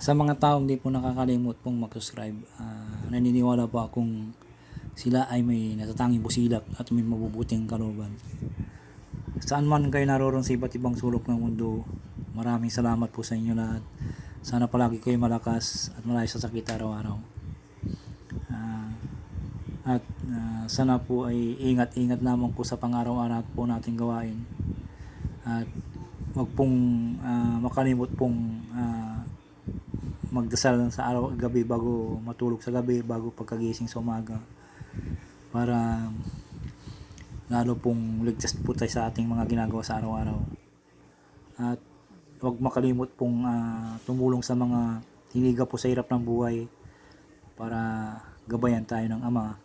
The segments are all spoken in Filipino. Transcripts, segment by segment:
Sa mga taong di po nakakalimot pong mag-subscribe, ah, naniniwala po akong sila ay may natatanging busilak at may mabubuting kalooban. Saan man kayo naroon sa iba't ibang sulok ng mundo, maraming salamat po sa inyo lahat. Sana palagi kayo malakas at malayo sa sakit araw-araw. Ah, at ah, sana po ay ingat-ingat lamang po sa pang-araw-araw po nating gawain. At wag pong ah, makalimot pong ah, magdasal sa araw gabi bago matulog sa gabi bago pagkagising sa umaga. Para lalo pong ligtas po tayo sa ating mga ginagawa sa araw-araw. At huwag makalimot pong ah, tumulong sa mga hiniga po sa hirap ng buhay para gabayan tayo ng Ama.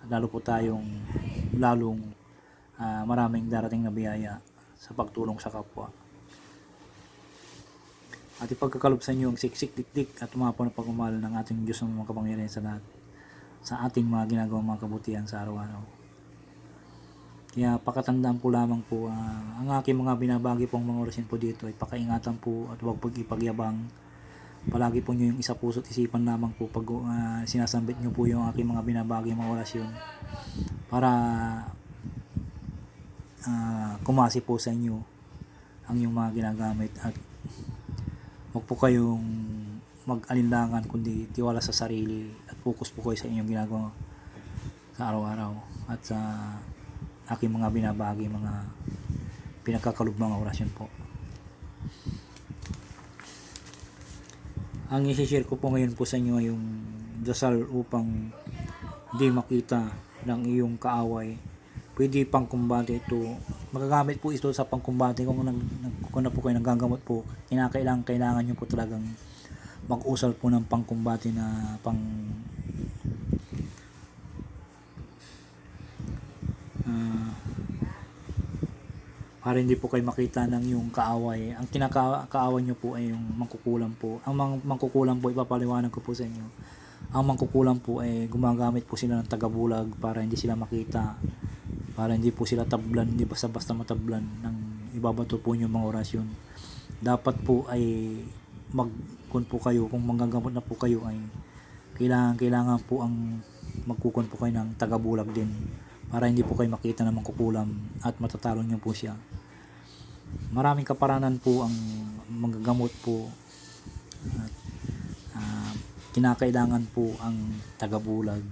At lalo po tayong lalong ah, maraming darating na biyaya sa pagtulong sa kapwa at ipagkakalob sa inyo ang siksik dikdik at umapaw na pagmamahal ng ating Diyos ng mga kapangyarihan sa lahat sa ating mga ginagawang mga kabutihan sa araw-araw. Kaya pakatandaan po lamang po ah, ang aking mga binabagi pong mga orasin po dito ay pakaingatan po at huwag pag ipagyabang. Palagi po nyo yung isa puso't isipan lamang po pag ah, sinasambit nyo po yung aking mga binabagi mga orasyon para ah, kumasi po sa inyo ang yung mga ginagamit at huwag po kayong mag-alinlangan kundi tiwala sa sarili at focus po kayo sa inyong ginagawa sa araw-araw at sa aking mga binabagi mga pinagkakalog mga orasyon po. Ang isi-share ko po ngayon po sa inyo yung dasal upang hindi makita ng iyong kaaway. Pwede pang kumbate ito magagamit po ito sa pangkumbate kung, nag, nag, kung na po kayo nagagamot po kinakailangan kailangan nyo po talagang mag-usal po ng pangkumbate na pang ah, para hindi po kayo makita ng yung kaaway. Ang kinakaaway nyo po ay yung mangkukulam po. Ang mang, mangkukulam po, ipapaliwanag ko po sa inyo. Ang mangkukulam po ay gumagamit po sila ng tagabulag para hindi sila makita. Para hindi po sila tablan, hindi basta-basta matablan ng ibabato po yung mga orasyon. Dapat po ay mag kun po kayo, kung manggagamot na po kayo ay kailangan, kailangan po ang magkukon po kayo ng tagabulag din para hindi po kayo makita ng mangkukulam at matatalo niyo po siya. Maraming kaparanan po ang manggagamot po at ah, kinakailangan po ang tagabulag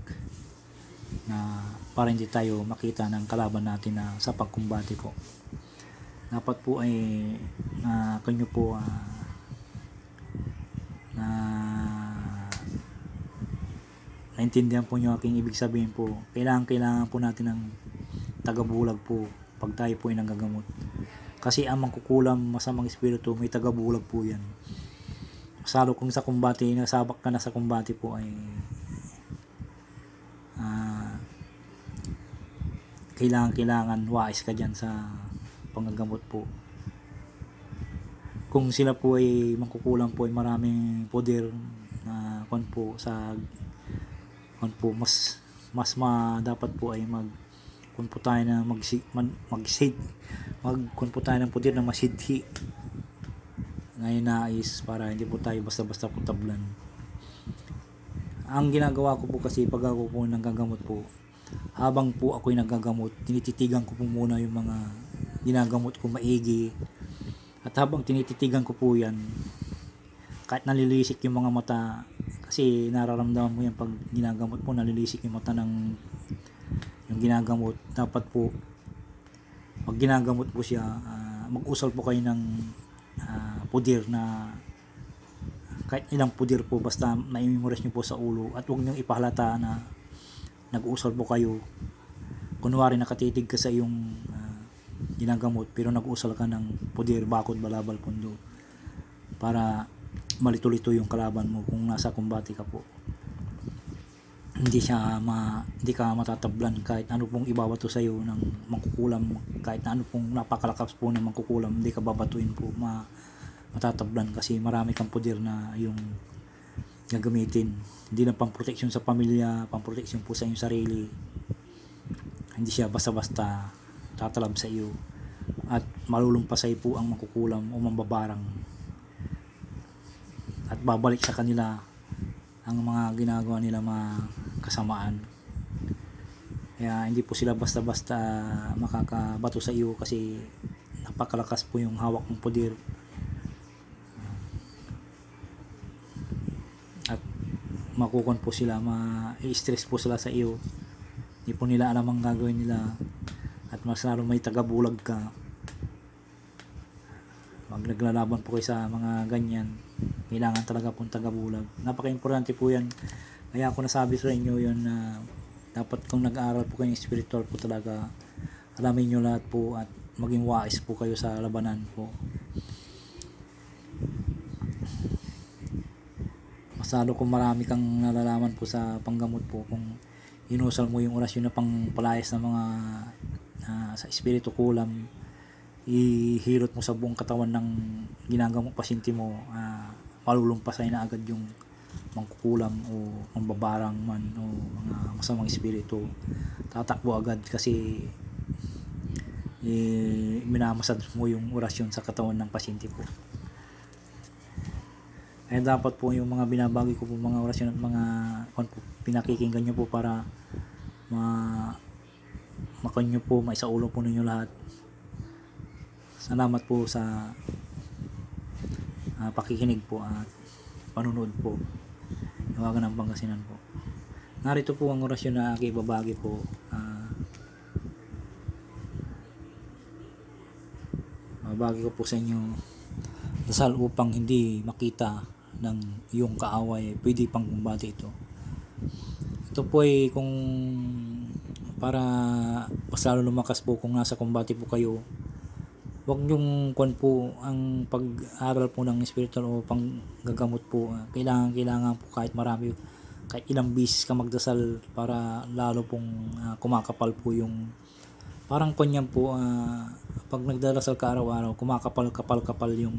na para hindi tayo makita ng kalaban natin na sa pagkumbate po. Dapat po ay na kanyo po ah, na naintindihan po nyo aking ibig sabihin po. Kailangan kailangan po natin ng tagabulag po pag tayo po ay nanggagamot. Kasi ang mangkukulam masamang espiritu may tagabulag po yan. Masalo kung sa kumbate nasabak ka na sa kumbate po ay kailangan kailangan wais ka dyan sa panggagamot po. Kung sila po ay mangkukulam po ay maraming poder na kwan po sa kwan po mas mas ma dapat po ay mag kung po tayo na mag man, mag mag kung po tayo ng poder na masidhi. Ngayon nais para hindi po tayo basta-basta po tablan. Ang ginagawa ko po kasi pag ako po nanggagamot po habang po ako'y nagagamot tinititigan ko po muna yung mga ginagamot ko maigi. At habang tinititigan ko po yan kahit nalilisik yung mga mata kasi nararamdaman mo yan pag ginagamot po nalilisik yung mata ng yung ginagamot. Dapat po pag ginagamot po siya ah, mag-usal po kayo ng ah, pudir na kahit ilang pudir po basta na-memorize nyo po sa ulo at huwag nyo ipahalata na nag-usal po kayo. Kunwari nakatitig ka sa iyong ah, ginagamot pero nag-usal ka ng pudir bakod balabal pundo para malito-lito yung kalaban mo kung nasa kumbate ka po. Hindi siya ma, hindi ka matatablan kahit ano pong ibabato sa iyo ng mangkukulam kahit ano pong napakalakas po ng mangkukulam hindi ka babatuin po ma, matatablan kasi marami kang poder na yung gagamitin hindi lang pang protection sa pamilya pang protection po sa iyong sarili hindi siya basta-basta tatalab sa iyo at malulumpasay po ang mangkukulam o mambabarang at babalik sa kanila ang mga ginagawa nila mga kasamaan. Kaya hindi po sila basta-basta makakabato sa iyo kasi napakalakas po yung hawak ng poder. Makukon po sila, ma-stress po sila sa iyo. Hindi po nila alam ang gagawin nila at mas lalo may tagabulag ka. Pag naglalaban po kayo sa mga ganyan, kailangan talaga pong tagabulag. Napaka-importante po yan. Kaya ako nasabi sa inyo yun na dapat kung nag-aaral po kayo ng spiritual po talaga, alamin nyo lahat po at maging wais po kayo sa labanan po. Masalo kung marami kang nalalaman po sa panggamot po kung inusal mo yung orasyon na pangpalayas ng mga ah, sa espiritu kulam ihilot mo sa buong katawan ng ginagamong pasyente mo uh, malulumpasan na agad yung mangkukulam o mambabarang man o mga masamang espiritu. Tatakbo agad kasi eh, minamasad mo yung orasyon sa katawan ng pasyente po kaya dapat po yung mga binabagi ko po mga orasyon at mga kung po, pinakikinggan nyo po para ma makanyo po maisaulo po ninyo lahat. Salamat po sa ah, pakikinig po at panunood po. Iwagan ng Pangasinan po. Narito po ang orasyon na aking ibabagi po Ah, babagi ko po sa inyo dasal upang hindi makita ng iyong kaaway pwede pang kumbati ito. Ito po ay kung para mas lalo lumakas po kung nasa kumbati po kayo wag yung kwan po ang pag-aral po ng spiritual o pang gagamot po. Kailangan kailangan po kahit marami kahit ilang bisis ka magdasal para lalo pong ah, kumakapal po yung parang kanyan po ah, pag nagdarasal ka araw-araw kumakapal kapal kapal yung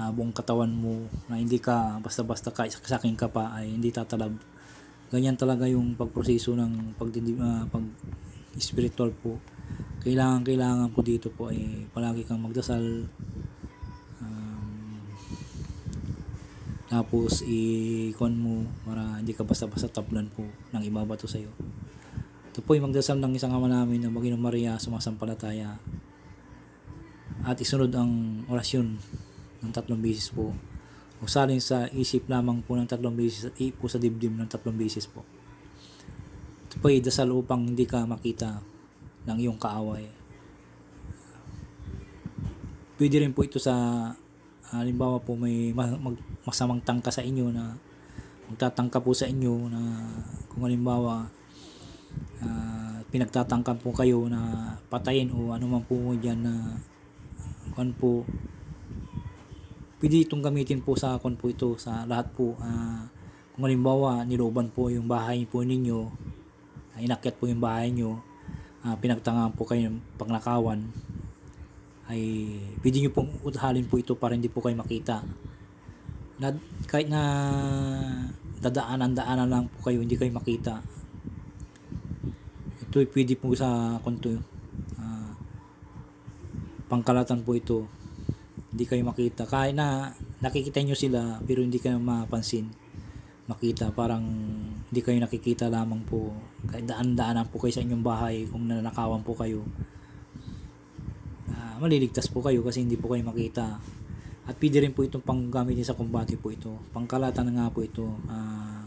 ah, buong katawan mo na hindi ka basta-basta kahit saking ka pa ay hindi tatalab. Ganyan talaga yung pagproseso ng pag, pag spiritual po. Kailangan kailangan po dito po ay palagi kang magdasal. Um, tapos i-con mo para hindi ka basta-basta tablan po ng ibabato sa iyo ito po yung magdasal ng isang ama namin na Maginong Maria sumasampalataya. At isunod ang orasyon ng tatlong beses po usalin sa isip lamang po ng tatlong beses at ipo sa dibdim ng tatlong beses po ito po dasal upang hindi ka makita ng iyong kaaway. Pwede rin po ito sa halimbawa po may masamang tangka sa inyo na magtatangka po sa inyo na kung halimbawa ah, pinagtatangkan po kayo na patayin o ano man po dyan na kung po pwede itong gamitin po sa kung po ito sa lahat po. Ah, kung halimbawa niloban po yung bahay po ninyo ah, inakyat po yung bahay nyo uh, pinagtangaan po kayo ng pangnakawan ay pwede nyo pong utahalin po ito para hindi po kayo makita. Na, kahit na dadaanan-daanan lang po kayo hindi kayo makita. Ito pwede po sa konto uh, pangkalatan po ito hindi kayo makita. Kahit na nakikita nyo sila pero hindi kayo mapansin. Makita parang hindi kayo nakikita lamang po. Daan-daanan po kayo sa inyong bahay kung nanakawan po kayo uh, maliligtas po kayo kasi hindi po kayo makita. At pwede rin po itong panggamitin sa kumbati po ito. Pangkalatan nga po ito. Uh,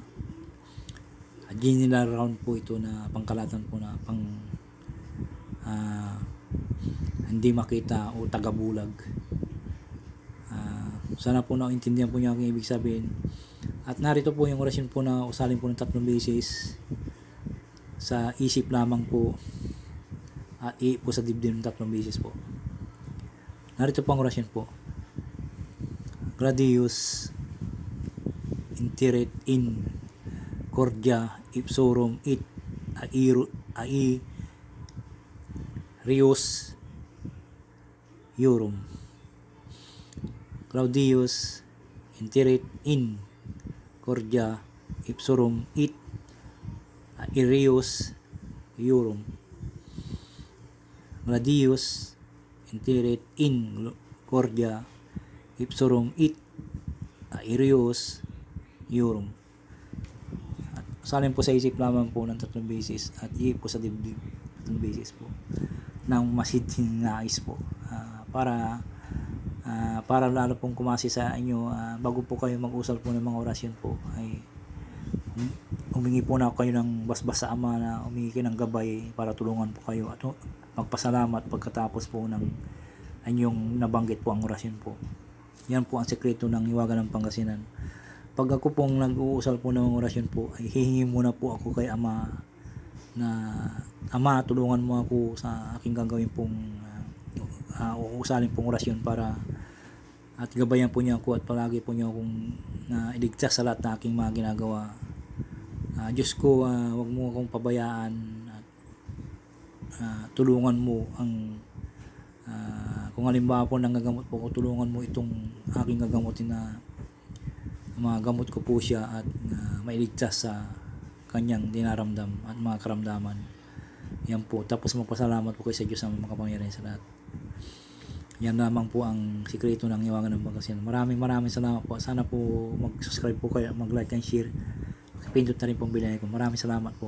general round po ito na pangkalatan po na pang uh, hindi makita o tagabulag sana po naintindihan po niyo ang ibig sabihin at narito po yung orasyon po na usalin po ng tatlong beses sa isip lamang po at i po sa dibdib ng tatlong beses po. Narito po ang orasyon po. Gradius interit in cordia ipsorum it airu ai rius iorum Claudius interit in cordia ipsorum it irius iorum gladius interit in cordia ipsorum it uh, Irios, Urum. At salin po sa isip lamang po ng tatlong beses at iip ko sa dibdib tatlong beses po ng masidhing nais po Ah, para ah, para lalo pong kumasi sa inyo ah, bago po kayo mag-usal po ng mga orasyon po ay hum- humingi po na kayo ng basbas sa ama na humingi kayo ng gabay para tulungan po kayo at magpasalamat pagkatapos po ng anyong nabanggit po ang orasyon po. Yan po ang sekreto ng iwagan ng Pangasinan. Pag ako pong nag-uusal po ng orasyon po ay hihingi muna po ako kay ama na ama tulungan mo ako sa aking gagawin pong uh, uusalin pong orasyon para at gabayan po niya ako at palagi po niya akong na iligtas sa lahat na aking mga ginagawa. Ah, Diyos ko, ah, wag mo akong pabayaan at ah, tulungan mo ang ah, kung halimbawa po nanggagamot po ko, tulungan mo itong aking gagamutin na mga gamot ko po siya at ah, mailigtas sa kanyang dinaramdam at mga karamdaman. Yan po. Tapos magpasalamat po kayo sa Diyos na makapangyarihan sa lahat. Yan lamang po ang sikreto ng iwagan ng Pangasinan. Maraming maraming salamat po. Sana po mag-subscribe po kayo, mag-like and share. Pindot na rin pong bilay ko. Maraming salamat po.